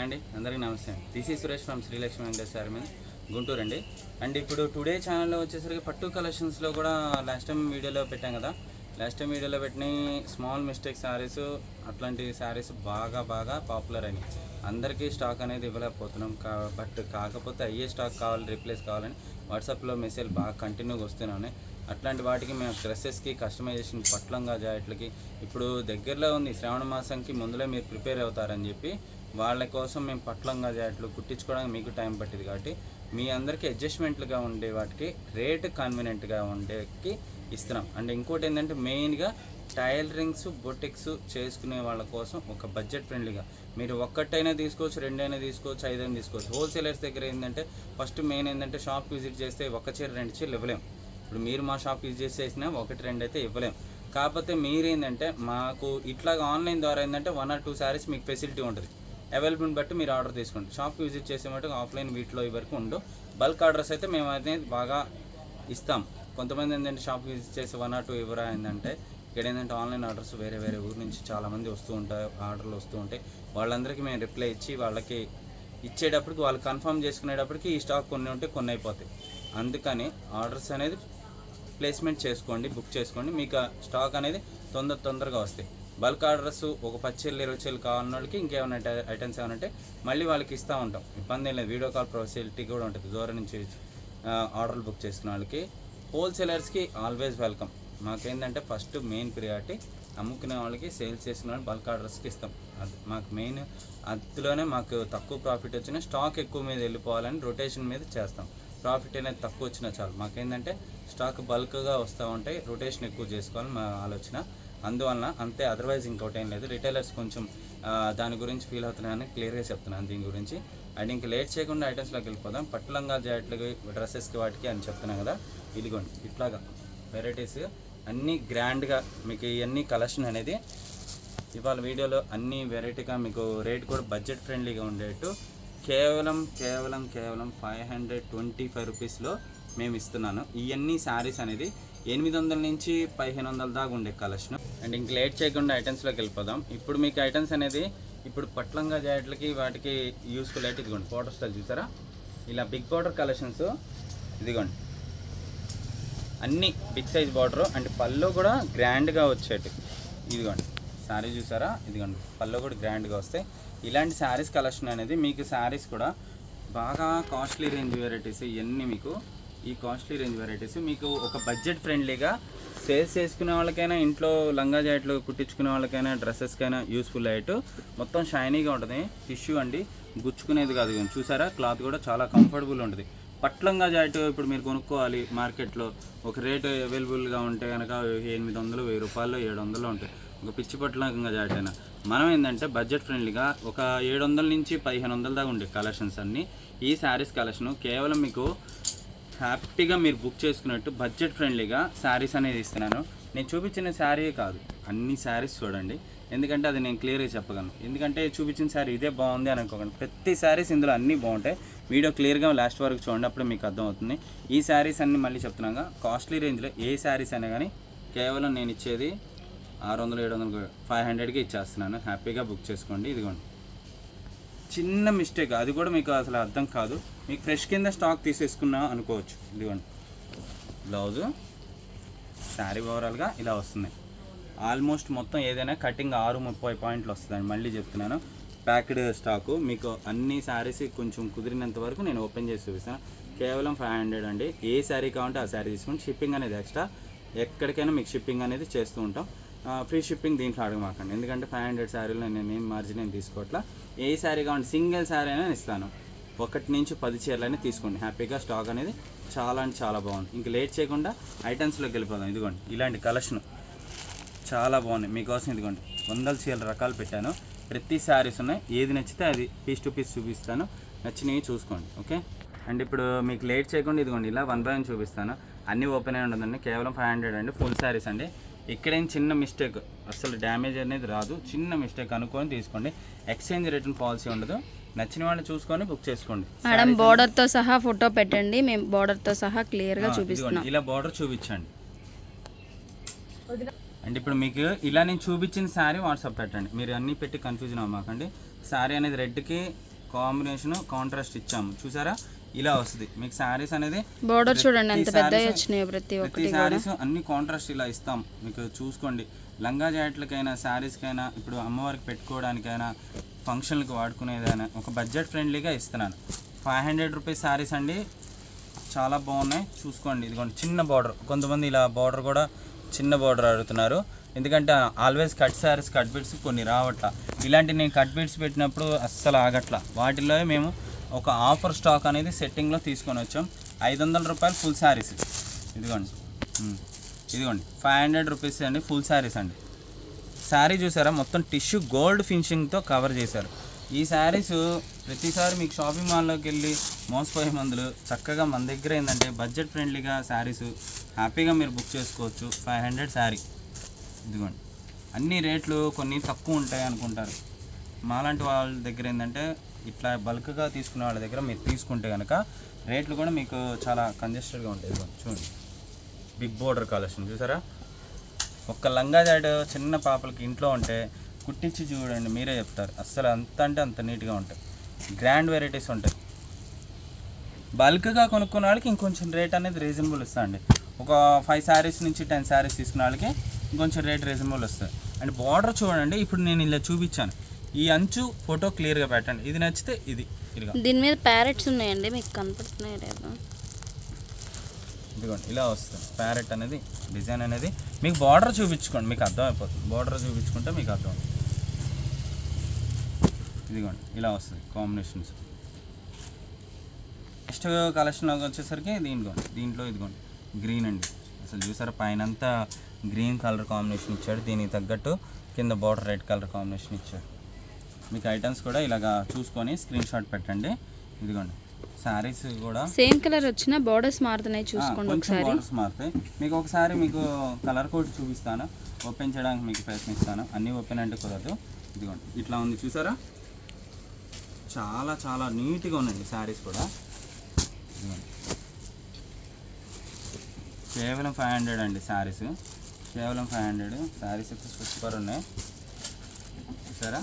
అండి అందరికీ నమస్తే దిస్ ఈ సురేష్ ఫ్రమ్ శ్రీలక్ష్మి వెంకటేశ్వర మీద గుంటూరు అండి. అండ్ ఇప్పుడు టుడే ఛానల్లో వచ్చేసరికి పట్టు కలెక్షన్స్లో కూడా లాస్ట్ టైం వీడియోలో పెట్టాం కదా. లాస్ట్ టైం వీడియోలో పెట్టిన స్మాల్ మిస్టేక్ శారీస్ అట్లాంటి శారీస్ బాగా బాగా పాపులర్ అయినాయి. అందరికీ స్టాక్ అనేది ఇవ్వలేకపోతున్నాం కా బట్ కాకపోతే అయ్యే స్టాక్ కావాలి రీప్లేస్ కావాలని వాట్సాప్లో మెసేజ్ బాగా కంటిన్యూగా వస్తున్నాయి అట్లాంటి వాటికి మేము డ్రెస్సెస్కి కస్టమైజేషన్ పట్లంగా జాయిట్లకి ఇప్పుడు దగ్గరలో ఉంది. శ్రావణ మాసంకి ముందులో మీరు ప్రిపేర్ అవుతారని చెప్పి వాళ్ళ కోసం మేము పట్లంగా జాట్లు కుట్టించుకోవడానికి మీకు టైం పట్టింది కాబట్టి మీ అందరికీ అడ్జస్ట్మెంట్లుగా ఉండే వాటికి రేట్ కన్వీనియంట్గా ఉండేకి ఇస్తున్నాం. అండ్ ఇంకోటి ఏంటంటే మెయిన్గా టైలరింగ్స్ బొటిక్స్ చేసుకునే వాళ్ళ కోసం ఒక బడ్జెట్ ఫ్రెండ్లీగా మీరు ఒక్కటైనా తీసుకోవచ్చు రెండైనా తీసుకోవచ్చు ఐదైనా తీసుకోవచ్చు. హోల్సేలర్స్ దగ్గర ఏంటంటే ఫస్ట్ మెయిన్ ఏంటంటే షాప్ విజిట్ చేస్తే ఒక చీర రెండు చీరలు ఇవ్వలేము ఇప్పుడు మీరు మా షాప్ విజిట్ చేసినా ఒకటి రెండు అయితే ఇవ్వలేం. కాకపోతే మీరేంటంటే మాకు ఇట్లాగా ఆన్లైన్ ద్వారా ఏంటంటే వన్ ఆర్ టూ శారీస్ మీకు ఫెసిలిటీ ఉంటుంది. అవైలబుల్ని బట్టి మీరు ఆర్డర్ తీసుకోండి. షాప్కి విజిట్ చేసే మటుకు ఆఫ్లైన్ వీటిలో ఈ వరకు బల్క్ ఆర్డర్స్ అయితే మేము అనేది బాగా ఇస్తాం. కొంతమంది ఏంటంటే షాప్కి విజిట్ చేసి వన్ ఆర్ టూ ఇవ్వరా ఏంటంటే ఇక్కడ ఏంటంటే ఆన్లైన్ ఆర్డర్స్ వేరే వేరే ఊరు నుంచి చాలామంది వస్తూ ఉంటాయి ఆర్డర్లు వస్తూ ఉంటాయి. వాళ్ళందరికీ మేము రిప్లై ఇచ్చి వాళ్ళకి ఇచ్చేటప్పటికి వాళ్ళు కన్ఫర్మ్ చేసుకునేటప్పటికి ఈ స్టాక్ కొన్ని ఉంటే కొన్ని అయిపోతాయి. అందుకని ఆర్డర్స్ అనేది ప్లేస్మెంట్ చేసుకోండి బుక్ చేసుకోండి. మీకు స్టాక్ అనేది తొందర తొందరగా వస్తాయి. బల్క్ ఆర్డర్స్ ఒక పచ్చెళ్ళు ఇరవై చెల్లు కావాలన్న వాళ్ళకి ఇంకేమైనా ఐటమ్స్ ఏమైనా ఉంటే మళ్ళీ వాళ్ళకి ఇస్తూ ఉంటాం. ఇబ్బంది ఏం లేదు. వీడియో కాల్ ఫెసిలిటీ కూడా ఉంటుంది. దూరం నుంచి ఆర్డర్లు బుక్ చేసుకున్న వాళ్ళకి. హోల్సేలర్స్కి ఆల్వేస్ వెల్కమ్. మాకేంటంటే ఫస్ట్ మెయిన్ ప్రియారిటీ అమ్ముకునే వాళ్ళకి సేల్స్ చేసిన వాళ్ళు బల్క్ ఆర్డర్స్కి ఇస్తాం. అది మాకు మెయిన్ అందులోనే మాకు తక్కువ ప్రాఫిట్ వచ్చిన స్టాక్ ఎక్కువ మీద వెళ్ళిపోవాలని రొటేషన్ మీద చేస్తాం. ప్రాఫిట్ అనేది తక్కువ వచ్చినా చాలు. మాకేంటంటే స్టాక్ బల్క్గా వస్తూ ఉంటాయి. రొటేషన్ ఎక్కువ చేసుకోవాలని మా ఆలోచన. అందువలన అంతే అదర్వైజ్ ఇంకోటి ఏం లేదు. రిటైలర్స్ కొంచెం దాని గురించి ఫీల్ అవుతున్నాయని క్లియర్గా చెప్తున్నాను దీని గురించి. అండ్ ఇంక లేట్ చేయకుండా ఐటమ్స్లోకి వెళ్ళిపోదాం. పట్టులంగా జాకెట్లకి డ్రెస్సెస్కి వాటికి అని చెప్తున్నాను కదా ఇదిగోండి ఇట్లాగా వెరైటీస్ అన్నీ గ్రాండ్గా మీకు ఇవన్నీ కలెక్షన్ అనేది ఇవాళ వీడియోలో అన్ని వెరైటీగా మీకు రేట్ కూడా బడ్జెట్ ఫ్రెండ్లీగా ఉండేట్టు కేవలం కేవలం కేవలం ఫైవ్ హండ్రెడ్ ట్వంటీ ఫైవ్ రూపీస్లో మేము ఇస్తున్నాను. ఇవన్నీ శారీస్ అనేది ఎనిమిది వందల నుంచి పదిహేను వందల దాకా ఉండే కలెక్షన్. అండ్ ఇంక లేట్ చేయకుండా ఐటమ్స్లోకి వెళ్ళిపోదాం. ఇప్పుడు మీకు ఐటమ్స్ అనేది ఇప్పుడు పట్లంగా జాకెట్లకి వాటికి యూస్ఫుల్ అయితే ఇదిగోండి ఫోటో స్టైల్ చూసారా? ఇలా బిగ్ బార్డర్ కలెక్షన్స్ ఇదిగోండి. అన్ని బిగ్ సైజ్ బార్డర్ అండ్ పళ్ళు కూడా గ్రాండ్గా వచ్చేటి. ఇదిగోండి. శారీ చూసారా? ఇదిగోండి. పళ్ళు కూడా గ్రాండ్గా వస్తాయి. ఇలాంటి శారీస్ కలెక్షన్ అనేది మీకు శారీస్ కూడా బాగా కాస్ట్లీ రేంజ్ వెరైటీస్ ఇవన్నీ మీకు ఈ కాస్ట్లీ రేంజ్ వెరైటీస్ మీకు ఒక బడ్జెట్ ఫ్రెండ్లీగా సేల్స్ చేసుకునే వాళ్ళకైనా ఇంట్లో లంగా జాకెట్లు కుట్టించుకునే వాళ్ళకైనా డ్రెస్సెస్కైనా యూస్ఫుల్ అయ్యేట్టు మొత్తం షైనీగా ఉంటుంది. టిష్యూ అండి. గుచ్చుకునేది కాదు చూసారా? క్లాత్ కూడా చాలా కంఫర్టబుల్ ఉంటుంది. పట్లంగా జాకెట్ ఇప్పుడు మీరు కొనుక్కోవాలి మార్కెట్లో. ఒక రేటు అవైలబుల్గా ఉంటే కనుక ఎనిమిది వందలు వెయ్యి రూపాయలు ఏడు వందలు ఉంటాయి. ఒక పిచ్చి పట్లంగా జాకెట్ అయినా. మనం ఏంటంటే బడ్జెట్ ఫ్రెండ్లీగా ఒక ఏడు వందల నుంచి పదిహేను వందల దాకా ఉండే కలెక్షన్స్ అన్నీ. ఈ శారీస్ కలెక్షన్ కేవలం మీకు హ్యాపీగా మీరు బుక్ చేసుకున్నట్టు బడ్జెట్ ఫ్రెండ్లీగా శారీస్ అనేది ఇస్తున్నాను. నేను చూపించిన శారీ కాదు. అన్ని శారీస్ చూడండి. ఎందుకంటే అది నేను క్లియర్గా చెప్పగలను. ఎందుకంటే చూపించిన శారీ ఇదే బాగుంది అని అనుకోకండి. ప్రతి శారీస్ ఇందులో అన్నీ బాగుంటాయి. వీడియో క్లియర్గా లాస్ట్ వరకు చూడండి అప్పుడు మీకు అర్థమవుతుంది. ఈ శారీస్ అన్ని మళ్ళీ చెప్తున్నాగా. కాస్ట్లీ రేంజ్లో ఏ శారీస్ అయినా కానీ కేవలం నేను ఇచ్చేది ఆరు వందలు ఏడు వందలు ఫైవ్ హండ్రెడ్కి ఇచ్చేస్తున్నాను. హ్యాపీగా బుక్ చేసుకోండి. ఇదిగోండి. చిన్న మిస్టేక్. అది కూడా మీకు అసలు అర్థం కాదు. మీకు ఫ్రెష్ కింద స్టాక్ తీసేసుకున్నా అనుకోవచ్చు. ఇదిగోండి. బ్లౌజు శారీ ఓవరాల్గా ఇలా వస్తున్నాయి ఆల్మోస్ట్ మొత్తం ఏదైనా కటింగ్ ఆరు ముప్పై పాయింట్లు వస్తుందండి. మళ్ళీ చెప్తున్నాను. Packed stock. మీకు అన్ని శారీస్ కొంచెం కుదిరినంత వరకు నేను ఓపెన్ చేసి చూపిస్తాను. కేవలం ఫైవ్ హండ్రెడ్ అండి. ఏ శారీ కావాలంటే ఆ శారీ తీసుకోండి. షిప్పింగ్ అనేది ఎక్స్ట్రా. ఎక్కడికైనా మీకు షిప్పింగ్ అనేది చేస్తూ ఉంటాం. ఫ్రీ షిప్పింగ్ దీంట్లో అడగమాకండి. ఎందుకంటే ఫైవ్ హండ్రెడ్ శారీలో నేను ఏం మార్జిన్ ఏం తీసుకోవట్లా ఏ శారీ కావాలి సింగిల్ శారీ అయినా ఇస్తాను. ఒకటి నుంచి పది చీరలైనా తీసుకోండి. హ్యాపీగా స్టాక్ అనేది చాలా అంటే చాలా బాగుంది. ఇంక లేట్ చేయకుండా ఐటమ్స్లోకి వెళ్ళిపోదాం. ఇదిగోండి ఇలాంటి కలెక్షన్ చాలా బాగున్నాయి. మీకోసం ఇదిగోండి వందల చీరల రకాలు పెట్టాను. ప్రతి శారీస్ ఉన్నాయి. ఏది నచ్చితే అది పీస్ టు పీస్ చూపిస్తాను. నచ్చినవి చూసుకోండి ఓకే? అండ్ ఇప్పుడు మీకు లేట్ చేయకుండా ఇదిగోండి ఇలా వన్ బై వన్ చూపిస్తాను. అన్నీ ఓపెన్ అయి ఉండదండి. కేవలం ఫైవ్ హండ్రెడ్ అండి ఫుల్ శారీస్ అండి. ఇక్కడేం చిన్న మిస్టేక్. అసలు డ్యామేజ్ అనేది రాదు. చిన్న మిస్టేక్ అనుకొని తీసుకోండి. ఎక్స్చేంజ్ రిటర్న్ పాలసీ ఉండదు. నచ్చిన వాళ్ళని చూసుకొని బుక్ చేసుకోండి. మేడం border తో సహా ఫోటో పెట్టండి. మేము border తో సహా క్లియర్గా ఆ, చూపిస్తున్నాం. ఇదిగోండి, ఇలా బార్డర్ చూపించండి. అండ్ ఇప్పుడు మీకు ఇలా నేను చూపించిన శారీ వాట్సాప్ పెట్టండి. మీరు అన్నీ పెట్టి కన్ఫ్యూజన్ అవ్వమాకండి. శారీ అనేది రెడ్కి కాంబినేషన్ కాంట్రాస్ట్ ఇచ్చాము. చూసారా? ఇలా వస్తుంది. మీకు శారీస్ అనేది బార్డర్ చూడండి ఎంత sarees- వచ్చినాయో ప్రతి ఒక్కటి శారీస్ అన్ని కాంట్రాస్ట్ ఇలా ఇస్తాం. మీకు చూసుకోండి. లంగా జాకెట్లకైనా శారీస్కైనా ఇప్పుడు అమ్మవారికి పెట్టుకోవడానికైనా ఫంక్షన్లకు వాడుకునేదైనా ఒక బడ్జెట్ ఫ్రెండ్లీగా ఇస్తున్నాను. ఫైవ్ హండ్రెడ్ రూపీస్ శారీస్ అండి. చాలా బాగున్నాయి. చూసుకోండి. ఇదిగోండి చిన్న బార్డర్ కొంతమంది ఇలా బార్డర్ కూడా చిన్న బార్డర్ అడుగుతున్నారు. ఎందుకంటే always cut saris cut bits కొన్ని రావట్ల. ఇలాంటి నేను కట్ బిట్స్ పెట్టినప్పుడు అస్సలు ఆగట్ల. వాటిల్లో మేము ఒక ఆఫర్ స్టాక్ అనేది సెట్టింగ్లో తీసుకొని వచ్చాం. ఐదు వందల రూపాయలు ఫుల్ శారీస్ ఇదిగోండి. ఇదిగోండి. ఫైవ్ హండ్రెడ్ రూపీస్ అండి ఫుల్ శారీస్ అండి. శారీ చూసారా? మొత్తం టిష్యూ గోల్డ్ ఫినిషింగ్తో కవర్ చేశారు. ఈ శారీస్ ప్రతిసారి మీకు షాపింగ్ మాల్లోకి వెళ్ళి మోసపోయే మందులు చక్కగా మన దగ్గర ఏంటంటే బడ్జెట్ ఫ్రెండ్లీగా శారీస్ హ్యాపీగా మీరు బుక్ చేసుకోవచ్చు. ఫైవ్ హండ్రెడ్ శారీ ఇదిగోండి. అన్ని రేట్లు కొన్ని తక్కువ ఉంటాయి అనుకుంటారు. మాలాంటి వాళ్ళ దగ్గర ఏంటంటే ఇట్లా బల్క్గా తీసుకునే వాళ్ళ దగ్గర మీరు తీసుకుంటే కనుక రేట్లు కూడా మీకు చాలా కంజెస్టెడ్గా ఉంటాయి చూడండి. బిగ్ బోర్డర్ కలెక్షన్ చూసారా? ఒక్క లంగా జాడ్ చిన్న పాపలకి ఇంట్లో ఉంటే కుట్టించి చూడండి మీరే చెప్తారు. అస్సలు అంత అంటే అంత నీట్గా ఉంటాయి. గ్రాండ్ వెరైటీస్ ఉంటాయి. బల్క్గా కొనుక్కున్న వాళ్ళకి ఇంకొంచెం రేట్ అనేది రీజనబుల్ ఇస్తా అండి. ఒక ఫైవ్ శారీస్ నుంచి టెన్ శారీస్ తీసుకున్న వాళ్ళకి ఇంకొంచెం రేట్ రీజనబుల్ వస్తుంది అండ్ బార్డర్ చూడండి ఇప్పుడు నేను ఇలా చూపించాను. ఈ అంచు ఫోటో క్లియర్గా పెట్టండి. ఇది నచ్చితే ఇది. దీని మీద ప్యారెట్స్ ఉన్నాయండి మీకు కనపడుతున్నాయి లేదా? ఇదిగోండి ఇలా వస్తుంది. ప్యారెట్ అనేది డిజైన్ అనేది. మీకు బార్డర్ చూపించుకోండి మీకు అర్థమైపోతుంది. బార్డర్ చూపించుకుంటే మీకు అర్థం ఇదిగోండి ఇలా వస్తుంది కాంబినేషన్స్. నెక్స్ట్ కలెక్షన్లోకి వచ్చేసరికి దీంట్లో దీంట్లో ఇదిగోండి గ్రీన్ అండి. అసలు చూసారా పైన అంతా గ్రీన్ కలర్ కాంబినేషన్ ఇచ్చాడు. దీనికి తగ్గట్టు కింద బార్డర్ రెడ్ కలర్ కాంబినేషన్ ఇచ్చాడు. మీకు ఐటమ్స్ కూడా ఇలాగా చూసుకొని స్క్రీన్ షాట్ పెట్టండి. ఇదిగోండి. శారీస్ కూడా సేమ్ కలర్ వచ్చిన బార్డర్స్ మారుతున్నాయి చూసుకోండి ఒకసారి. బోర్డర్స్ మారుతాయి. మీకు ఒకసారి మీకు కలర్ కోడ్ చూపిస్తాను. ఓపెన్ చేయడానికి మీకు ప్రయత్నిస్తాను. అన్నీ ఓపెన్ అంటే కుదరదు. ఇదిగోండి. ఇట్లా ఉంది చూసారా? చాలా చాలా నీట్గా ఉన్నాయండి శారీస్ కూడా. కేవలం ఫైవ్ హండ్రెడ్ అండి శారీస్ కేవలం ఫైవ్ హండ్రెడ్ శారీస్ అయితే సూపర్ ఉన్నాయి. చూసారా?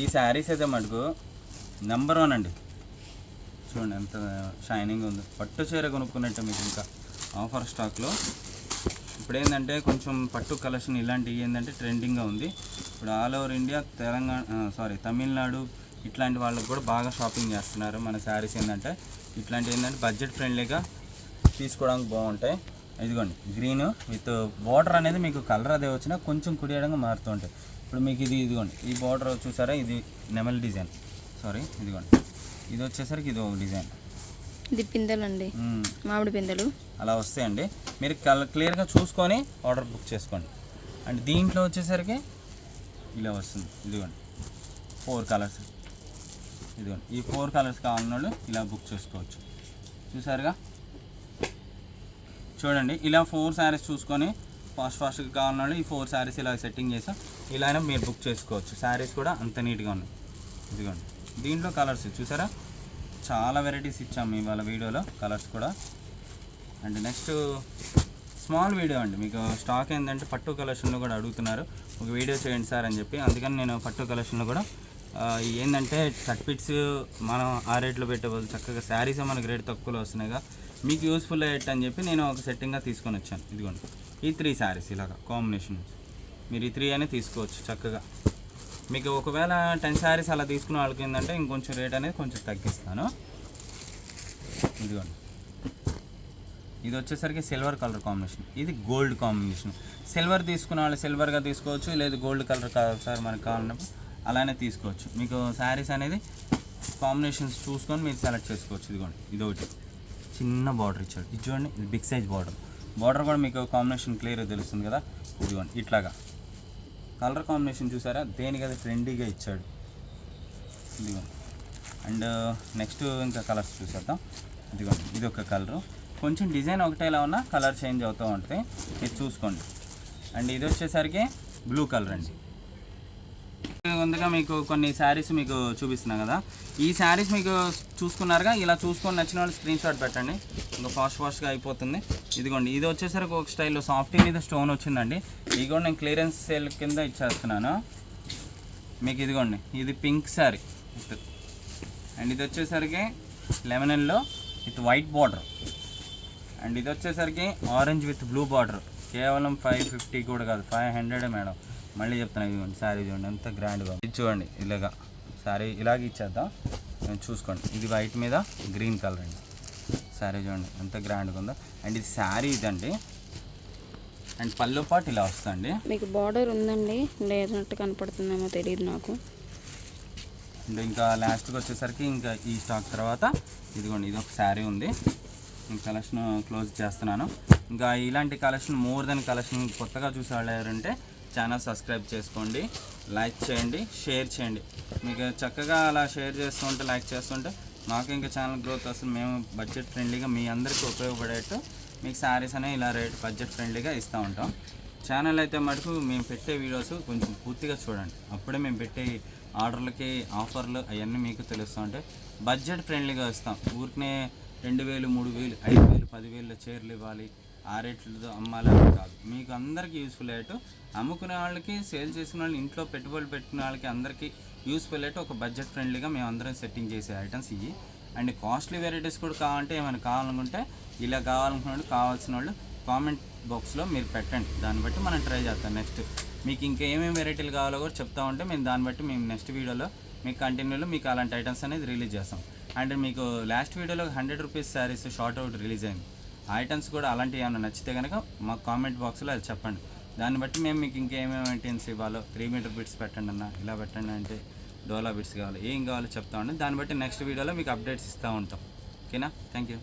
ఈ శారీస్ అయితే మటుకు నెంబర్ వన్ అండి. చూడండి ఎంత షైనింగ్ ఉంది. పట్టు చీర కొనుక్కున్నట్టు మీకు ఇంకా ఆఫర్ స్టాక్లో ఇప్పుడు ఏంటంటే కొంచెం పట్టు కలెక్షన్ ఇలాంటివి ఏంటంటే ట్రెండింగ్గా ఉంది. ఇప్పుడు all over India Telangana sorry Tamil Nadu ఇట్లాంటి వాళ్ళకి కూడా బాగా షాపింగ్ చేస్తున్నారు. మన శారీస్ ఏంటంటే ఇట్లాంటి ఏంటంటే బడ్జెట్ ఫ్రెండ్లీగా తీసుకోవడానికి బాగుంటాయి. ఇదిగోండి గ్రీన్ విత్ బార్డర్ అనేది మీకు కలర్ అదే వచ్చినా కొంచెం కుడియడంగా మారుతూ ఉంటాయి. ఇప్పుడు మీకు ఇది ఇదిగోండి. ఈ బార్డర్ చూసారా? ఇది నెమల్ డిజైన్. సారీ ఇదిగోండి. ఇది వచ్చేసరికి ఇది ఒక డిజైన్. ఇది పిందెలు అండి మ్మ్. మామిడి పిందెలు. అలా వస్తాయండి. మీరు కల క్లియర్గా చూసుకొని ఆర్డర్ బుక్ చేసుకోండి. అండ్ దీంట్లో వచ్చేసరికి ఇలా వస్తుంది. ఇదిగోండి. ఫోర్ కలర్స్ ఇదిగోండి. ఈ ఫోర్ కలర్స్ కావాలన్న వాళ్ళు ఇలా బుక్ చేసుకోవచ్చు. చూసారుగా? చూడండి. ఇలా ఫోర్ శారీస్ చూసుకొని ఫాస్ట్ ఫాస్ట్గా కావాలన్నా ఈ ఫోర్ శారీస్ ఇలా సెట్టింగ్ చేసాం. ఇలా అయినా మీరు బుక్ చేసుకోవచ్చు. శారీస్ కూడా అంత నీట్గా ఉన్నాయి. ఇదిగోండి. దీంట్లో కలర్స్ చూసారా? చాలా వెరైటీస్ ఇచ్చాము ఇవాళ వీడియోలో. కలర్స్ కూడా. అండ్ నెక్స్ట్ స్మాల్ వీడియో అండి. మీకు స్టాక్ ఏంటంటే పట్టు కలెక్షన్లో కూడా అడుగుతున్నారు. ఒక వీడియో చేయండి సార్ అని చెప్పి. అందుకని నేను పట్టు కలెక్షన్లో కూడా ఏంటంటే కట్ పిట్స్ మనం ఆ రేట్లో పెట్టే బదులు చక్కగా శారీస్ మనకి రేట్ తక్కువలో వస్తున్నాయిగా. మీకు యూస్ఫుల్ అయ్యేట్ అని చెప్పి నేను ఒక సెట్టింగ్గా తీసుకొని వచ్చాను. ఇదిగోండి. ఈ త్రీ శారీస్ ఇలాగా కాంబినేషన్ మీరు ఈ త్రీ అనే తీసుకోవచ్చు చక్కగా. మీకు ఒకవేళ టెన్ శారీస్ అలా తీసుకున్న వాళ్ళకి ఏంటంటే ఇంకొంచెం రేట్ అనేది కొంచెం తగ్గిస్తాను. ఇదిగోండి. ఇది వచ్చేసరికి సిల్వర్ కలర్ కాంబినేషన్ ఇది గోల్డ్ కాంబినేషన్ సిల్వర్ తీసుకున్న వాళ్ళు సిల్వర్గా తీసుకోవచ్చు లేదు గోల్డ్ కలర్ ఒకసారి సార్ మనకు కావాలన్నప్పుడు అలానే తీసుకోవచ్చు. మీకు శారీస్ అనేది కాంబినేషన్స్ చూసుకొని మీరు సెలెక్ట్ చేసుకోవచ్చు. ఇదిగోండి. ఇది ఒకటి చిన్న బార్డర్ ఇచ్చాడు. ఇది చూడండి ఇది బిగ్ సైజ్ బార్డర్ బార్డర్ కూడా మీకు కాంబినేషన్ క్లియర్గా తెలుస్తుంది కదా? ఇదిగోండి ఇట్లాగా. కలర్ కాంబినేషన్ చూసారా? దేనికి అది ట్రెండీగా ఇచ్చాడు. ఇదిగోండి అండ్ నెక్స్ట్ ఇంకా కలర్స్ చూసేద్దాం. ఇదిగోండి ఇది ఒక కలరు కొంచెం డిజైన్ ఒకటేలా ఉన్నా కలర్ చేంజ్ అవుతూ ఉంటుంది. ఇది చూసుకోండి. అండ్ ఇది వచ్చేసరికి బ్లూ కలర్ అండి. ముందుగా మీకు కొన్ని శారీస్ మీకు చూపిస్తున్నా కదా. ఈ శారీస్ మీకు చూసుకున్నారుగా ఇలా చూసుకొని నచ్చిన వాళ్ళు స్క్రీన్ షాట్ పెట్టండి. ఇంకా ఫాస్ట్ ఫాస్ట్గా అయిపోతుంది. ఇదిగోండి ఇది వచ్చేసరికి ఒక స్టైల్లో సాఫ్టీ మీద స్టోన్ వచ్చిందండి. ఇది కూడా నేను క్లియరెన్స్ సేల్ కింద ఇచ్చేస్తున్నాను. మీకు ఇదిగోండి ఇది పింక్ శారీ అండ్ ఇది వచ్చేసరికి లెమనల్లో విత్ వైట్ బార్డర్ అండ్ ఇది వచ్చేసరికి ఆరెంజ్ విత్ బ్లూ బార్డర్ కేవలం ఫైవ్ ఫిఫ్టీ కూడా కాదు ఫైవ్ హండ్రెడ్ మేడం. మళ్ళీ చెప్తాను ఇదిగోండి శారీ చూడండి ఎంత గ్రాండ్గా ఉంది. ఇది చూడండి ఇలాగా. శారీ ఇలాగ ఇచ్చేద్దాం. నేను చూసుకోండి. ఇది వైట్ మీద గ్రీన్ కలర్ అండి. శారీ చూడండి ఎంత గ్రాండ్గా ఉందో. అండ్ ఇది శారీ ఇదండి. అండ్ పళ్ళు పాటు ఇలా వస్తుంది మీకు బార్డర్ ఉందండి లేనట్టు కనపడుతుందేమో తెలియదు నాకు. అండ్ ఇంకా లాస్ట్కి వచ్చేసరికి ఇంకా ఈ స్టాక్ తర్వాత ఇదిగోండి ఇది ఒక శారీ ఉంది కలెక్షన్ క్లోజ్ చేస్తున్నాను. ఇంకా ఇలాంటి కలెక్షన్ మోర్ దెన్ కలెక్షన్ కొత్తగా చూసే వాళ్ళు ఎవరంటే ఛానల్ సబ్స్క్రైబ్ చేసుకోండి లైక్ చేయండి షేర్ చేయండి. మీకు చక్కగా అలా షేర్ చేస్తుంటే లైక్ చేస్తుంటే మాకు ఇంకా ఛానల్ గ్రోత్ వస్తుంది మేము బడ్జెట్ ఫ్రెండ్లీగా మీ అందరికీ ఉపయోగపడేట్టు మీకు శారీస్ అనేవి ఇలా రేట్ బడ్జెట్ ఫ్రెండ్లీగా ఇస్తూ ఉంటాం. ఛానల్ అయితే మటుకు మేము పెట్టే వీడియోస్ కొంచెం పూర్తిగా చూడండి. అప్పుడే మేము పెట్టే ఆర్డర్లకి ఆఫర్లు అవన్నీ మీకు తెలుస్తూ ఉంటాయి బడ్జెట్ ఫ్రెండ్లీగా ఇస్తాం. ఊరికనే రెండు వేలు మూడు వేలు ఐదు వేలు పదివేలు చీరలు ఇవ్వాలి. ఆ రేట్లతో అమ్మాలని కాదు. మీకు అందరికీ యూస్ఫుల్ అయ్యేట్టు అమ్ముకునే వాళ్ళకి సేల్ చేసుకునే వాళ్ళు ఇంట్లో పెట్టుబడులు పెట్టిన వాళ్ళకి అందరికీ యూస్ఫుల్ అయ్యేట్టు ఒక బడ్జెట్ ఫ్రెండ్లీగా మేము అందరం సెట్టింగ్ చేసే ఐటమ్స్ ఇవి. అండ్ కాస్ట్లీ వెరైటీస్ కూడా కావాలంటే ఏమైనా కావాలనుకుంటే ఇలా కావాలనుకున్న వాళ్ళు కావాల్సిన వాళ్ళు కామెంట్ బాక్స్లో మీరు పెట్టండి. దాన్ని బట్టి మనం ట్రై చేస్తాం. నెక్స్ట్ మీకు ఇంకా ఏమేమి వెరైటీలు కావాలో కూడా చెప్తా ఉంటే మేము దాన్ని బట్టి మేము నెక్స్ట్ వీడియోలో మీకు కంటిన్యూలో మీకు అలాంటి ఐటమ్స్ అనేది రిలీజ్ చేస్తాం. అండ్ మీకు లాస్ట్ వీడియోలో hundred rupees saris short out release అయింది. ఐటమ్స్ కూడా అలాంటివి ఏమైనా నచ్చితే కనుక మాకు కామెంట్ బాక్స్లో అది చెప్పండి. దాన్ని బట్టి మేము మీకు ఇంకేమేమి ఐటమ్స్ ఇవ్వాలో త్రీ మీటర్ బిట్స్ పెట్టండి అన్న ఇలా పెట్టండి అంటే డోలా బిట్స్ కావాలి ఏం కావాలో చెప్తా ఉండండి. దాన్ని బట్టి నెక్స్ట్ వీడియోలో మీకు అప్డేట్స్ ఇస్తూ ఉంటాం. ఓకేనా? Thank you